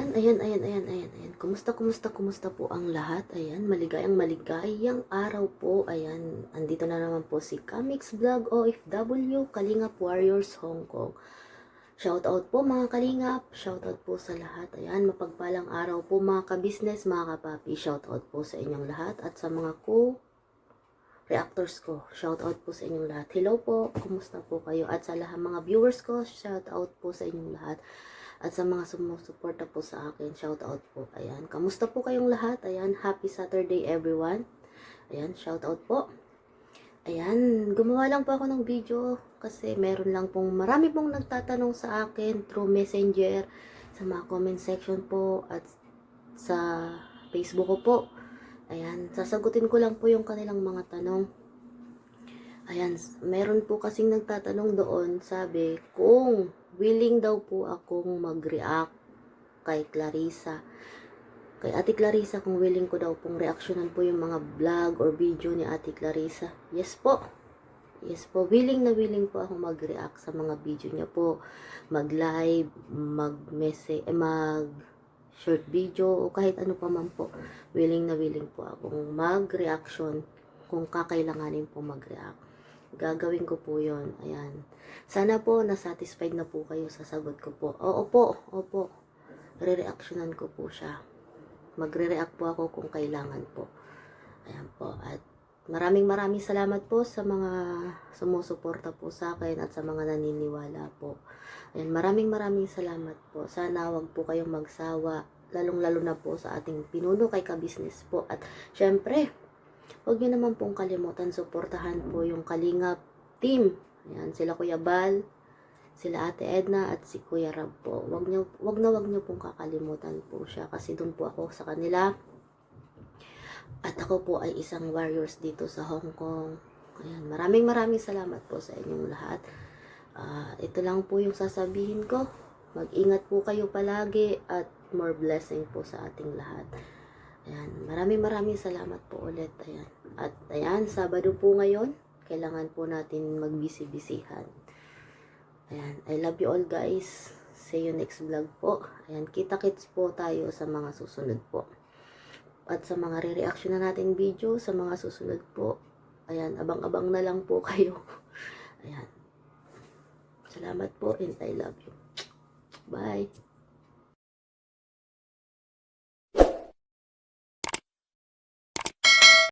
Ayan, ayan, ayan, ayan, ayan, ayan. Kumusta, kumusta, kumusta po ang lahat? Ayan, maligayang maligayang araw po. Ayan, andito na naman po si Kamix Vlog OFW, Kalingap Warriors Hong Kong. Shout out po mga Kalingap, shout out po sa lahat. Ayan, mapagpalang araw po mga ka-business, mga kapapi. Shout out po sa inyong lahat at sa mga ko reactors ko. Shout out po sa inyong lahat. Hello po, kumusta po kayo? At sa lahat mga viewers ko, shout out po sa inyong lahat. At sa mga sumusuporta po sa akin, shout out po. Ayan, kamusta po kayong lahat? Ayan, happy Saturday everyone. Ayan, shout out po. Ayan, gumawa lang po ako ng video kasi meron lang pong marami pong nagtatanong sa akin through messenger sa mga comment section po at sa Facebook ko po. Ayan, sasagutin ko lang po yung kanilang mga tanong. Ayan, meron po kasing nagtatanong doon, sabi, kung willing daw po akong mag-react kay Clarissa. Kay Ate Clarissa, kung willing ko daw pong reaksyonan po yung mga vlog or video ni Ate Clarissa. Yes po. Yes po, willing na willing po ako mag-react sa mga video niya po. Mag-live, mag-message, eh, mag short video o kahit ano pa man po. Willing na willing po akong mag-reaction kung kakailanganin po mag-react. Gagawin ko po yon Ayan. Sana po nasatisfied na po kayo sa sagot ko po. Oo po, opo. Re-reactionan ko po siya. Magre-react po ako kung kailangan po. Ayan po. At maraming maraming salamat po sa mga sumusuporta po sa akin at sa mga naniniwala po. Ayan, maraming maraming salamat po. Sana wag po kayong magsawa, lalong-lalo na po sa ating pinuno kay ka-business po. At syempre, wag niyo naman pong kalimutan suportahan po yung Kalingap team. Ayan, sila Kuya Bal, sila Ate Edna at si Kuya Rab po. Wag niyo wag na wag niyo pong kakalimutan po siya kasi doon po ako sa kanila. At ako po ay isang warriors dito sa Hong Kong. Ayan, maraming maraming salamat po sa inyong lahat. Ah, ito lang po yung sasabihin ko. Mag-ingat po kayo palagi at more blessing po sa ating lahat. Ayan, maraming maraming salamat po ulit. Ayan. At ayan, Sabado po ngayon. Kailangan po natin magbisi-bisihan. Ayan, I love you all guys. See you next vlog po. Ayan, kita-kits po tayo sa mga susunod po. At sa mga re-reaction na natin video, sa mga susunod po. Ayan, abang-abang na lang po kayo. Ayan. Salamat po and I love you. Bye.